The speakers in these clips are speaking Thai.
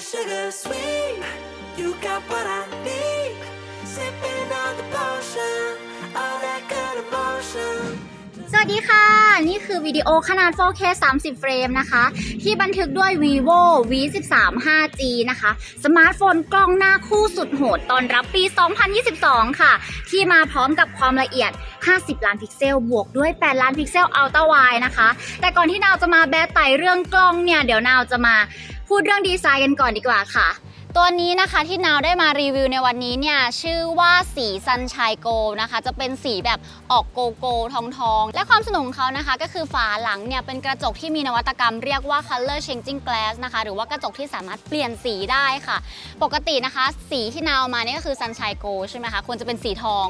sugar sweet. You got what I need. สวัสดีค่ะ นี่คือวิดีโอขนาด 4K 30 เฟรมนะคะ ที่บันทึกด้วย vivo v 1 3 5G นะคะ สมาร์ทโฟนกล้องหน้าคู่สุดโหดตอนรับปี 2022 ค่ะ ที่มาพร้อมกับความละเอียด 50 ล้านพิกเซล บวกด้วย 8 ล้านพิกเซลอัลตร้าไวนะคะ แต่ก่อนที่นาวจะมาแบะไตเรื่องกล้องเนี่ย เดี๋ยวนาวจะมาพูดเรื่องดีไซน์กันก่อนดีกว่าค่ะ ตัวนี้นะคะที่นาวได้มารีวิวในวันนี้เนี่ยชื่อว่าสีซันชัยโกนะคะ จะเป็นสีแบบออกโกโกทองทอง และความสนุกของเขานะคะ ก็คือฝาหลังเนี่ยเป็นกระจกที่มีนวัตกรรมเรียกว่า color changing glass นะคะ หรือว่ากระจกที่สามารถเปลี่ยนสีได้ค่ะ ปกตินะคะ สีที่นาวมาเนี่ยก็คือซันชัยโกใช่ไหมคะควรจะเป็นสีทอง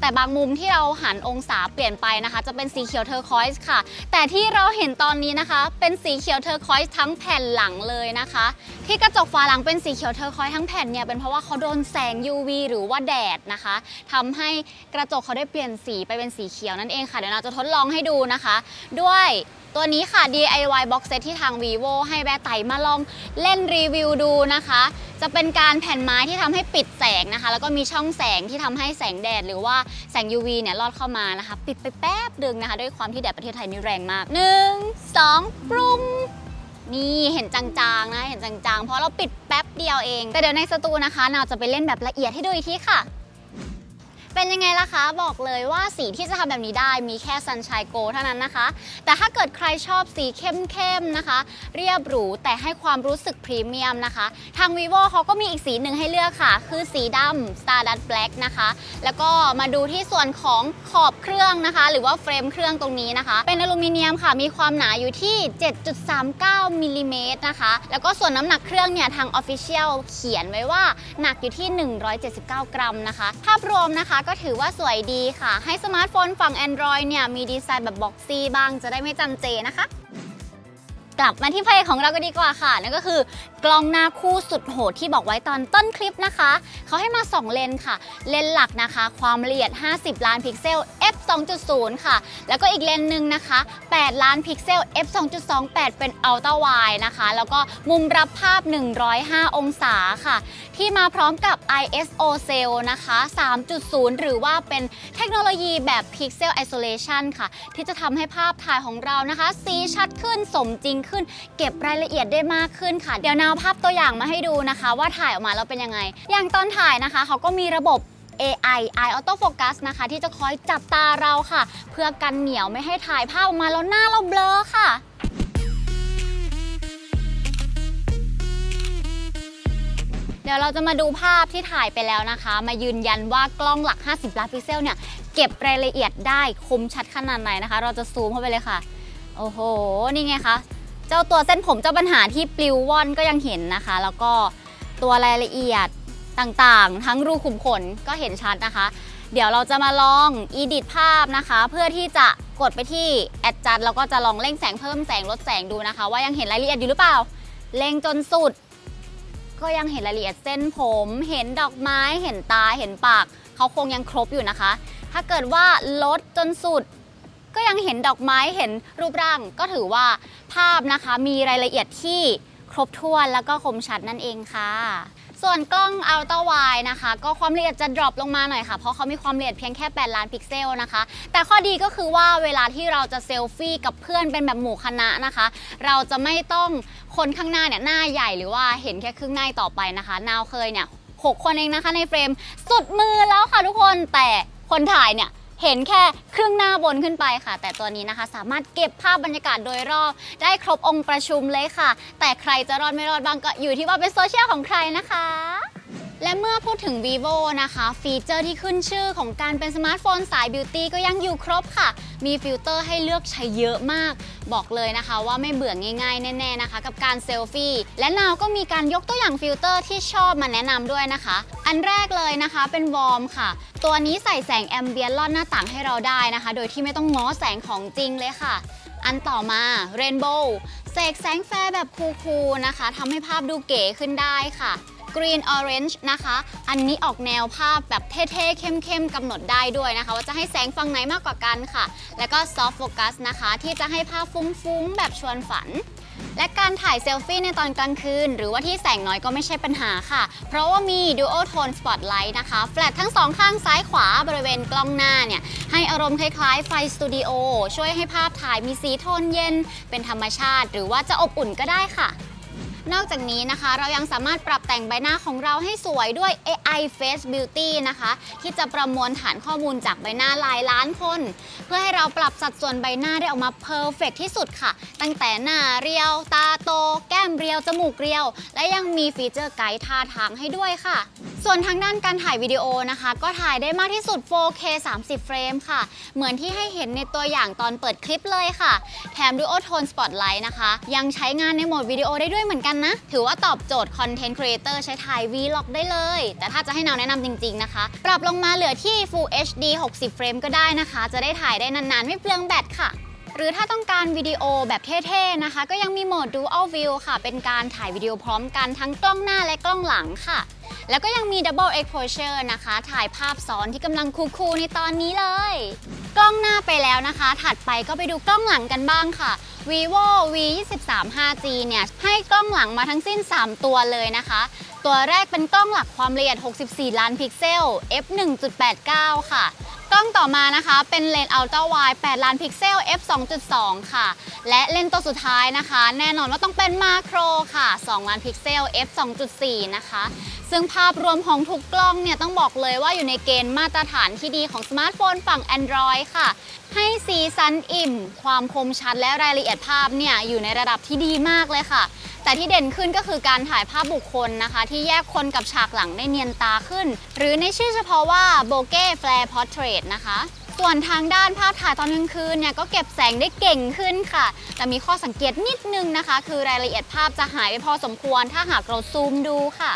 แต่บางมุมที่เราหันองศาเปลี่ยนไปนะคะ จะเป็นสีเขียวเทอร์คอยส์ค่ะ แต่ที่เราเห็นตอนนี้นะคะ เป็นสีเขียวเทอร์คอยส์ทั้งแผ่นหลังเลยนะคะ ที่กระจกฝาหลังเป็นสีเขียวเทอร์คอยทั้งแผ่นเนี่ยเป็นเพราะว่าเขาโดนแสง UV หรือว่าแดดนะคะทำให้กระจกเขาได้เปลี่ยนสีไปเป็นสีเขียวนั่นเองค่ะเดี๋ยวเราจะทดลองให้ดูนะคะ ด้วยตัวนี้ค่ะ DIY box set ที่ทาง vivo ให้แบร์ไตมาลองเล่นรีวิวดูนะคะ จะเป็นการแผ่นไม้ที่ทำให้ปิดแสงนะคะ แล้วก็มีช่องแสงที่ทำให้แสงแดด หรือว่าแสง UV เนี่ยลอดเข้ามานะคะ ปิดไปแป๊บดึงนะคะ ด้วยความที่แดดประเทศไทยนี่แรงมาก 1 2 ปรุง นี่เห็นจางๆนะ เห็นจางๆ เพราะเราปิดแป๊บเดียวเอง แต่เดี๋ยวในสตูนะคะ เราจะไปเล่นแบบละเอียดให้ดูอีกทีค่ะ เป็นยังไงล่ะคะ บอกเลยว่าสีที่จะทำแบบนี้ได้มีแค่ Sunshine Go เท่านั้นนะคะ แต่ถ้าเกิดใครชอบสีเข้มๆนะคะ เรียบหรูแต่ให้ความรู้สึกพรีเมียมนะคะ ทาง vivo เขาก็มีอีกสีหนึ่งให้เลือกค่ะ คือสีดำ Stardust Black นะคะ แล้วก็มาดูที่ส่วนของขอบเครื่องนะคะ หรือว่าเฟรมเครื่องตรงนี้นะคะ เป็นอลูมิเนียมค่ะ มีความหนาอยู่ที่ 7.39มิลลิเมตรนะคะ แล้วก็ส่วนน้ำหนักเครื่องเนี่ยทาง Official เขียนไว้ว่าหนักอยู่ที่ 179 กรัมนะคะ ภาพรวมนะคะก็ถือว่าสวยดีค่ะ ให้สมาร์ทโฟนฝั่ง Android เนี่ยมีดีไซน์แบบบ็อกซี่บ้างจะได้ไม่จำเจนะคะ กลับมาที่เพลงของเราก็ดีกว่าค่ะ นั่นก็คือกล้องหน้าคู่สุดโหดที่บอกไว้ตอนต้นคลิปนะคะ เขาให้มา 2 เลนค่ะ เลนหลักนะคะ ความละเอียด 50 ล้านพิกเซล f 2.0 ค่ะ แล้วก็อีกเลนหนึ่งนะคะ 8 ล้านพิกเซล f 2.28 เป็นอัลตร้าไวนะคะ แล้วก็มุมรับภาพ 105 องศาค่ะ ที่มาพร้อมกับ ISO Cell นะคะ 3.0 หรือว่าเป็นเทคโนโลยีแบบ Pixel Isolation ค่ะ ที่จะทำให้ภาพถ่ายของเรานะคะ สีชัดขึ้นสมจริงขึ้น เก็บรายละเอียดได้มากขึ้นค่ะ เดี๋ยวนาวภาพตัวอย่างมาให้ดูนะคะ ว่าถ่ายออกมาแล้วเป็นยังไง อย่างตอนถ่ายนะคะ เขาก็มีระบบ AI Eye Auto Focus นะคะ ที่จะคอยจับตาเราค่ะ เพื่อกันเหนียวไม่ให้ถ่ายภาพออกมาแล้วหน้าเราเบลอค่ะเดี๋ยวเราจะมาดูภาพที่ถ่ายไปแล้วนะคะ มายืนยันว่ากล้องหลัก 50 ล้านพิกเซลเนี่ย เก็บรายละเอียดได้คมชัดขนาดไหนนะคะ เราจะซูมเข้าไปเลยค่ะ โอ้โห นี่ไงคะ เจ้าตัวเส้นผมเจ้าปัญหาที่ปลิวว่อนก็ยังเห็นนะคะ แล้วก็ตัวรายละเอียดต่างๆ ทั้งรูขุมขนก็เห็นชัดนะคะ เดี๋ยวเราจะมาลองอีดิทภาพนะคะ เพื่อที่จะกดไปที่แอดจัดแล้วก็จะลองเร่งแสงเพิ่มแสงลดแสงดูนะคะ ว่ายังเห็นรายละเอียดอยู่หรือเปล่า เร่งจนสุด ก็ยังเห็นรายละเอียดเส้นผม เห็นดอกไม้ เห็นตา เห็นปาก เขาคงยังครบอยู่นะคะ ถ้าเกิดว่าลดจนสุด ก็ยังเห็นดอกไม้เห็นรูปร่าง ก็ถือว่าภาพนะคะมีรายละเอียดที่ครบถ้วนแล้วก็คมชัดนั่นเองค่ะ ส่วนกล้องอัลตร้าไวนะคะ ก็ความละเอียดจะดรอปลงมาหน่อยค่ะ เพราะเขามีความละเอียดเพียงแค่ 8 ล้านพิกเซลนะคะ แต่ข้อดีก็คือว่าเวลาที่เราจะเซลฟี่กับเพื่อนเป็นแบบหมู่คณะนะคะ เราจะไม่ต้องคนข้างหน้าเนี่ยหน้าใหญ่หรือว่าเห็นแค่ครึ่งหน้าต่อไปนะคะ นาวเคยเนี่ยหกคนเองนะคะในเฟรมสุดมือแล้วค่ะทุกคนแต่คนถ่ายเนี่ย เห็นแค่ครึ่งหน้าบนขึ้นไปค่ะ แต่ตัวนี้นะคะ สามารถเก็บภาพบรรยากาศโดยรอบ ได้ครบองค์ประชุมเลยค่ะ แต่ใครจะรอดไม่รอดบ้างก็อยู่ที่ว่าเป็นโซเชียลของใครนะคะและเมื่อพูดถึง vivo นะคะ ฟีเจอร์ที่ขึ้นชื่อของการเป็นสมาร์ทโฟนสายบิวตี้ก็ยังอยู่ครบค่ะ มีฟิลเตอร์ให้เลือกใช้เยอะมาก บอกเลยนะคะว่าไม่เบื่อง่ายๆ แน่ ๆ นะคะ กับการเซลฟี่ และนาวก็มีการยกตัวอย่างฟิลเตอร์ที่ชอบมาแนะนำด้วยนะคะ อันแรกเลยนะคะเป็นวอร์มค่ะ ตัวนี้ใส่แสงแอมเบียนลอดหน้าต่างให้เราได้นะคะ โดยที่ไม่ต้องง้อแสงของจริงเลยค่ะ อันต่อมาเรนโบว์เสกแสงแฟร์แบบคูลๆนะคะทำให้ภาพดูเก๋ขึ้นได้ค่ะ Green Orange นะคะ อันนี้ออกแนวภาพแบบเท่ๆ เข้มๆกำหนดได้ด้วยนะคะ ว่าจะให้แสงฝั่งไหนมากกว่ากันค่ะ แล้วก็ Soft Focus นะคะ ที่จะให้ภาพฟุ้งๆ แบบชวนฝัน และการถ่ายเซลฟี่ในตอนกลางคืน หรือว่าที่แสงน้อยก็ไม่ใช่ปัญหาค่ะ เพราะว่ามี Dual Tone Spotlight นะคะแฟลชทั้งสองข้างซ้ายขวาบริเวณกล้องหน้าเนี่ย ให้อารมณ์คล้ายๆ ไฟสตูดิโอช่วยให้ภาพถ่ายมีสีโทนเย็น เป็นธรรมชาติ หรือว่าจะอบอุ่นก็ได้ค่ะ นอกจากนี้นะคะ เรายังสามารถปรับแต่งใบหน้าของเราให้สวยด้วย AI Face Beauty นะคะ ที่จะประมวลฐานข้อมูลจากใบหน้าหลายล้านคน เพื่อให้เราปรับสัดส่วนใบหน้าได้ออกมาเพอร์เฟกที่สุดค่ะ ตั้งแต่หน้าเรียว ตาโต แก้มเรียว จมูกเรียว และยังมีฟีเจอร์ไกด์ท่าทางให้ด้วยค่ะ ส่วนทางด้านการถ่ายวิดีโอนะคะ ก็ถ่ายได้มากที่สุด 4K 30 เฟรมค่ะ เหมือนที่ให้เห็นในตัวอย่างตอนเปิดคลิปเลยค่ะ แถม Dual Tone Spotlight นะคะ ยังใช้งานในโหมดวิดีโอได้ด้วยเหมือนกันนะ ถือว่าตอบโจทย์คอนเทนต์ครีเอเตอร์ใช้ถ่ายวีล็อกได้เลย แต่ถ้าจะให้นาวแนะนำจริง ๆ นะคะ ปรับลงมาเหลือที่ Full HD 60 เฟรมก็ได้นะคะ จะได้ถ่ายได้นาน ๆ ไม่เปลืองแบตค่ะหรือถ้าต้องการวิดีโอแบบเท่ๆนะคะ ก็ยังมีโหมด Dual View ค่ะ เป็นการถ่ายวิดีโอพร้อมกันทั้งกล้องหน้าและกล้องหลังค่ะ แล้วก็ยังมี Double Exposure นะคะ ถ่ายภาพซ้อนที่กำลังคูลๆในตอนนี้เลย กล้องหน้าไปแล้วนะคะ ถัดไปก็ไปดูกล้องหลังกันบ้างค่ะ vivo v 2 3 5g เนี่ย ให้กล้องหลังมาทั้งสิ้น 3 ตัวเลยนะคะ ตัวแรกเป็นกล้องหลักความละเอียด 64 ล้านพิกเซล f 1.89 ค่ะกล้องต่อมานะคะ เป็นเลนส์ Ultra Wide 8ล้านพิกเซล f 2.2 ค่ะ และเลนส์ตัวสุดท้ายนะคะ แน่นอนว่าต้องเป็นมาโครค่ะ 2 ล้านพิกเซล f 2.4 นะคะ ซึ่งภาพรวมของทุกกล้องเนี่ยต้องบอกเลยว่าอยู่ในเกณฑ์มาตรฐานที่ดีของสมาร์ทโฟนฝั่ง Android ค่ะ ให้สีสันอิ่ม ความคมชัดและรายละเอียดภาพเนี่ยอยู่ในระดับที่ดีมากเลยค่ะ แต่ที่เด่นขึ้นก็คือการถ่ายภาพบุคคลนะคะ ที่แยกคนกับฉากหลังได้เนียนตาขึ้น หรือในชื่อเฉพาะว่า Bokeh Flare Portrait นะคะส่วนทางด้านภาพถ่ายตอนกลางคืนเนี่ยก็เก็บแสงได้เก่งขึ้นค่ะ แต่มีข้อสังเกตนิดนึงนะคะ คือรายละเอียดภาพจะหายไปพอสมควรถ้าหากเราซูมดูค่ะ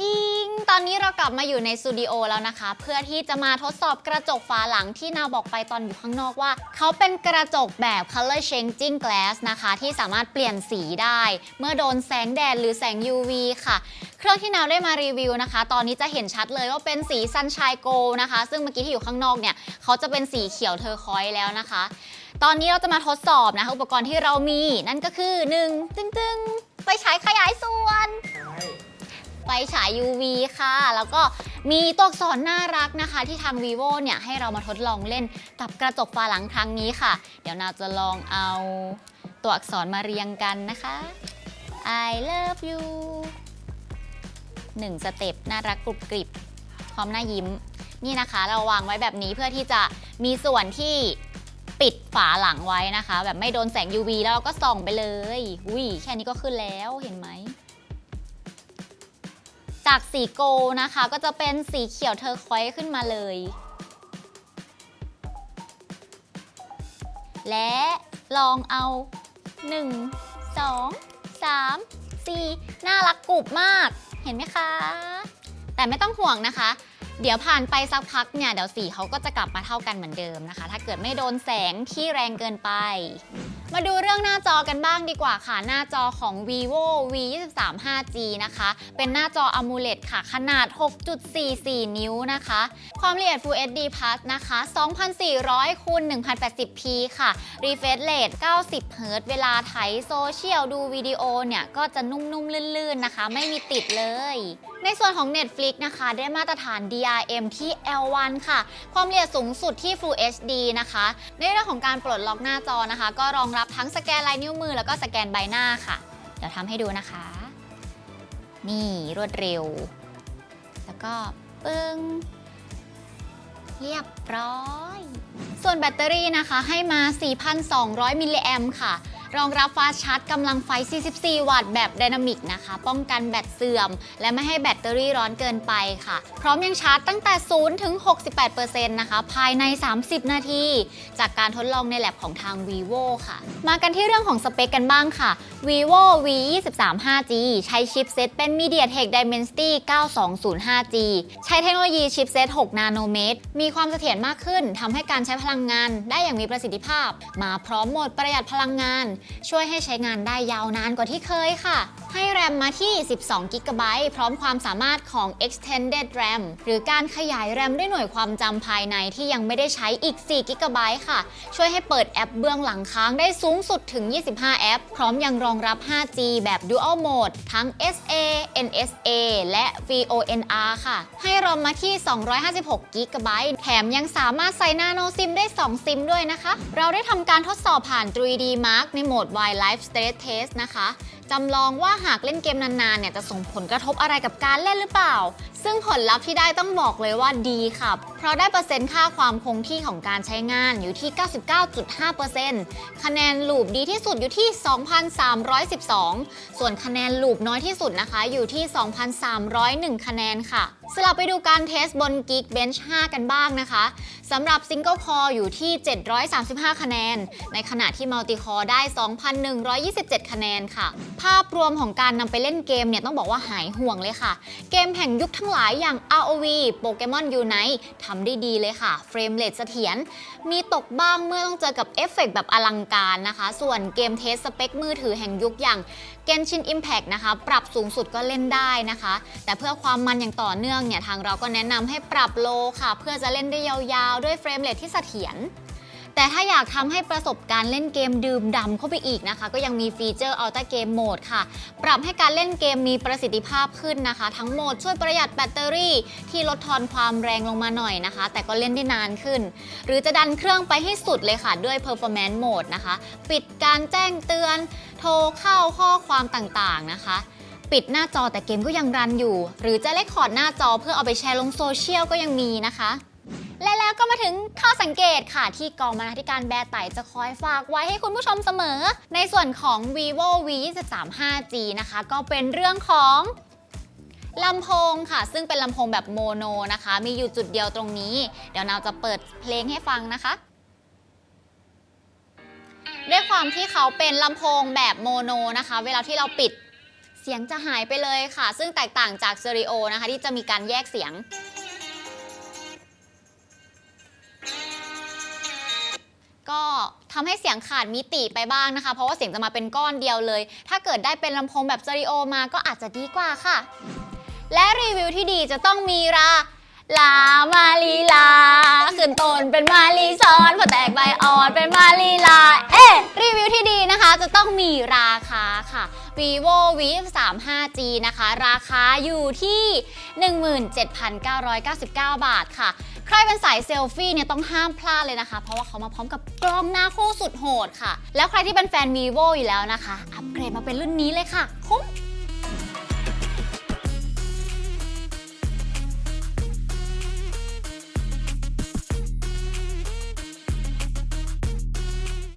จริง ตอนนี้เรากลับมาอยู่ในสตูดิโอแล้วนะคะ เพื่อที่จะมาทดสอบกระจกฝาหลังที่นาบอกไปตอนอยู่ข้างนอกว่า เขาเป็นกระจกแบบ color changing glass นะคะ ที่สามารถเปลี่ยนสีได้ เมื่อโดนแสงแดดหรือแสง UV ค่ะ เครื่องที่นาได้มารีวิวนะคะ ตอนนี้จะเห็นชัดเลยว่าเป็นสี sunshine gold นะคะ ซึ่งเมื่อกี้ที่อยู่ข้างนอกเนี่ยเขาจะเป็นสีเขียวเทอร์คอยส์แล้วนะคะ ตอนนี้เราจะมาทดสอบนะคะอุปกรณ์ที่เรามีนั่นก็คือ1ตึงๆไฟฉายขยายส่วน ไฟฉาย UV ค่ะ แล้วก็มีตัวอักษรน่ารักนะคะ ที่ทาง vivo เนี่ยให้เรามาทดลองเล่นกับกระจกฝาหลังครั้งนี้ค่ะ เดี๋ยวนาจะลองเอาตัวอักษรมาเรียงกันนะคะ I love you หนึ่งสเต็ปน่ารักกรุบกริบพร้อมหน้ายิ้ม นี่นะคะ เราวางไว้แบบนี้เพื่อที่จะมีส่วนที่ปิดฝาหลังไว้นะคะ แบบไม่โดนแสง UV แล้วเราก็ส่องไปเลย อุ้ยแค่นี้ก็ขึ้นแล้วเห็นไหม จากสีโกนะคะ ก็จะเป็นสีเขียวเทอร์ควอยส์ขึ้นมาเลย และลองเอา 1 2 3 4 น่ารักกรุบมาก เห็นไหมคะ แต่ไม่ต้องห่วงนะคะ เดี๋ยวผ่านไปสักพักเนี่ย เดี๋ยวสีเขาก็จะกลับมาเท่ากันเหมือนเดิมนะคะ ถ้าเกิดไม่โดนแสงที่แรงเกินไป มาดูเรื่องหน้าจอกันบ้างดีกว่าค่ะ หน้าจอของ vivo v 2 3 5g นะคะ เป็นหน้าจอ AMOLED ค่ะ ขนาด 6.44 นิ้วนะคะ ความละเอียด Full HD Plus นะคะ 2400คูณ 1080p ค่ะ refresh rate 90 Hz เวลาไถโซเชียลดูวิดีโอเนี่ย ก็จะนุ่มๆ ลื่นๆ นะคะ ไม่มีติดเลย ในส่วนของ Netflix นะคะ ได้มาตรฐาน DRM ที่ L1 ค่ะ ความละเอียดสูงสุดที่ Full HD นะคะ ในเรื่องของการปลดล็อกหน้าจอนะคะ ก็รองรับทั้งสแกนลายนิ้วมือแล้วก็สแกนใบหน้าค่ะ เดี๋ยวทำให้ดูนะคะ นี่รวดเร็ว แล้วก็ปึ้ง เรียบร้อย ส่วนแบตเตอรี่นะคะให้มา 4,200 มิลลิแอมค่ะ รองรับฟ้าชาร์จกำลังไฟ 44 วัตต์แบบไดนามิกนะคะ ป้องกันแบตเสื่อม และไม่ให้แบตเตอรี่ร้อนเกินไปค่ะ พร้อมยังชาร์จตั้งแต่ 0 ถึง 68%นะคะ ภายใน 30 นาที จากการทดลองในแลบของทาง vivo ค่ะ มากันที่เรื่องของสเปคกันบ้างค่ะ vivo v 2 3 5g ใช้ชิปเซตเป็น MediaTek Dimensity 9205g ใช้เทคโนโลยีชิปเซต 6 นาโนเมตร มีความเสถียรมากขึ้นทำให้การใช้พลังงานได้อย่างมีประสิทธิภาพ มาพร้อมโหมดประหยัดพลังงานช่วยให้ใช้งานได้ยาวนานกว่าที่เคยค่ะ ให้แรมมาที่ 12 g b พร้อมความสามารถของ extended RAM หรือการขยายแรมด้วยหน่วยความจำภายในที่ยังไม่ได้ใช้อีก 4 g b ค่ะ ช่วยให้เปิดแอปเบื้องหลังค้างได้สูงสุดถึง 25 แอป พร้อมยังรองรับ 5G แบบ Dual Mode ทั้ง SA NSA และ VONR ค่ะ ให้รอมมาที่ 256 g b แถมยังสามารถใส่ Nano SIM ได้ 2 ซิมด้วยนะคะ เราได้ทำการทดสอบผ่าน 3D Mark ในโหมด Wildlife Stress Test นะคะจำลองว่าหากเล่นเกมนานๆเนี่ยจะส่งผลกระทบอะไรกับการเล่นหรือเปล่า ซึ่งผลลัพธ์ที่ได้ต้องบอกเลยว่าดีค่ะ เพราะได้เปอร์เซ็นต์ค่าความคงที่ของการใช้งานอยู่ที่ 99.5%คะแนนลูปดีที่สุดอยู่ที่ 2,312 ส่วนคะแนนลูปน้อยที่สุดนะคะ อยู่ที่ 2,301 คะแนนค่ะสลับไปดูการเทสบน Geekbench 5 กันบ้างนะคะสำหรับ Single Core อยู่ที่ 735 คะแนน ในขณะที่ Multi Core ได้ 2,127 คะแนนค่ะ ภาพรวมของการนำไปเล่นเกมเนี่ยต้องบอกว่าหายห่วงเลยค่ะ เกมแห่งยุคทั้งหลายขายอย่าง ROV Pokemon Unite ทำได้ดีเลยค่ะ เฟรมเรทเสถียร มีตกบ้างเมื่อต้องเจอกับเอฟเฟกต์แบบอลังการนะคะ ส่วนเกมเทสสเปคมือถือแห่งยุคอย่าง Genshin Impact นะคะ ปรับสูงสุดก็เล่นได้นะคะ แต่เพื่อความมันอย่างต่อเนื่องเนี่ย ทางเราก็แนะนำให้ปรับโลค่ะ เพื่อจะเล่นได้ยาวๆ ด้วยเฟรมเรทที่เสถียร แต่ถ้าอยากทำให้ประสบการณ์เล่นเกมดื่มดำเข้าไปอีกนะคะ ก็ยังมีฟีเจอร์ Ultra Game Mode ค่ะ ปรับให้การเล่นเกมมีประสิทธิภาพขึ้นนะคะ ทั้งโหมดช่วยประหยัดแบตเตอรี่ ที่ลดทอนความแรงลงมาหน่อยนะคะ แต่ก็เล่นได้นานขึ้น หรือจะดันเครื่องไปให้สุดเลยค่ะ ด้วย Performance Mode นะคะ ปิดการแจ้งเตือน โทรเข้าข้อความต่างๆนะคะปิดหน้าจอแต่เกมก็ยังรันอยู่ หรือจะเลคคอร์ดหน้าจอเพื่อเอาไปแชร์ลงโซเชียลก็ยังมีนะคะ และแล้วก็มาถึงข้อสังเกตค่ะ ที่กองบรรณาธิการแบร์ไต่จะคอยฝากไว้ให้คุณผู้ชมเสมอ ในส่วนของ vivo v 2 3 5g นะคะ ก็เป็นเรื่องของลำโพงค่ะ ซึ่งเป็นลำโพงแบบโมโนนะคะ มีอยู่จุดเดียวตรงนี้ เดี๋ยวนาวจะเปิดเพลงให้ฟังนะคะด้วยความที่เขาเป็นลำโพงแบบโมโนนะคะ เวลาที่เราปิดเสียงจะหายไปเลยค่ะ ซึ่งแตกต่างจากสเตอริโอนะคะ ที่จะมีการแยกเสียง ทำให้เสียงขาดมิติไปบ้างนะคะ เพราะว่าเสียงจะมาเป็นก้อนเดียวเลย ถ้าเกิดได้เป็นลำโพงแบบสเตอริโอมาก็อาจจะดีกว่าค่ะ และรีวิวที่ดีจะต้องมีราลามาลีลา ขึ้นต้นเป็นมาลีซ้อนพอแตกใบอ่อนเป็นมาลีลา เอ๊รีวิวที่ดีนะคะจะต้องมีรา vivo v 3 5 g นะคะ ราคาอยู่ที่ 17,999 บาทค่ะ ใครเป็นสายเซลฟี่เนี่ยต้องห้ามพลาดเลยนะคะ เพราะว่าเขามาพร้อมกับกล้องหน้าคู่สุดโหดค่ะ แล้วใครที่เป็นแฟน vivo อยู่แล้วนะคะ อัปเกรดมาเป็นรุ่นนี้เลยค่ะ คุ้ม